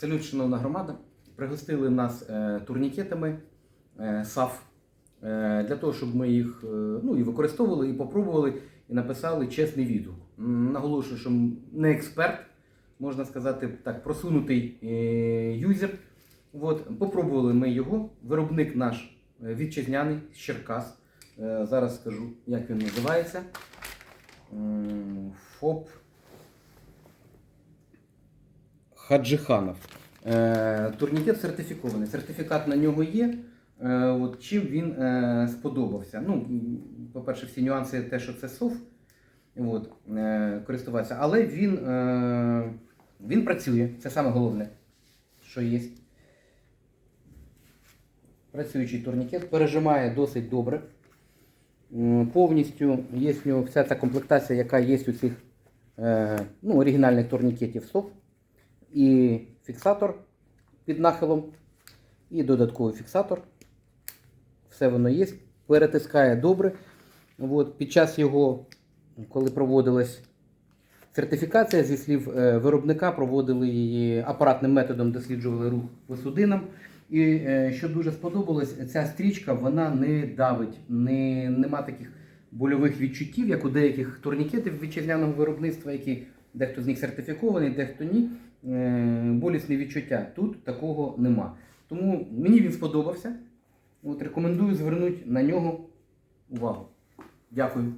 Салют, шановна громада. Пригостили нас е, турнікетами е, САФ е, для того, щоб ми їх ну, і використовували, і попробували, і написали чесний відгук. Наголошую, що не експерт, можна сказати так, просунутий юзер. От, попробували ми його. Виробник наш вітчизняний з Черкас. Зараз скажу, як він називається. ФОП Хаджиханов. Е, турнікет сертифікований. Сертифікат на нього є. Е, от, чим він е, сподобався. Ну, по-перше, всі нюанси, те, що це СОФ, от, користуватися. Але він, він працює. Це саме головне, що є. Працюючий турнікет, пережимає досить добре. Повністю є вся ця комплектація, яка є у цих ну, оригінальних турнікетів СОФ. І фіксатор під нахилом, і додатковий фіксатор. Все воно є. Перетискає добре. От, під час його, коли проводилась сертифікація, зі слів е, виробника, проводили її апаратним методом, досліджували рух по. І е, що дуже сподобалось, ця стрічка вона не давить, не, нема таких больових відчуттів, як у деяких турнікетів вітчизняного виробництва, які дехто з них сертифікований, дехто ні. Болісне болісні відчуття. Тут такого нема. Тому мені він сподобався. От, рекомендую звернути на нього увагу. Дякую.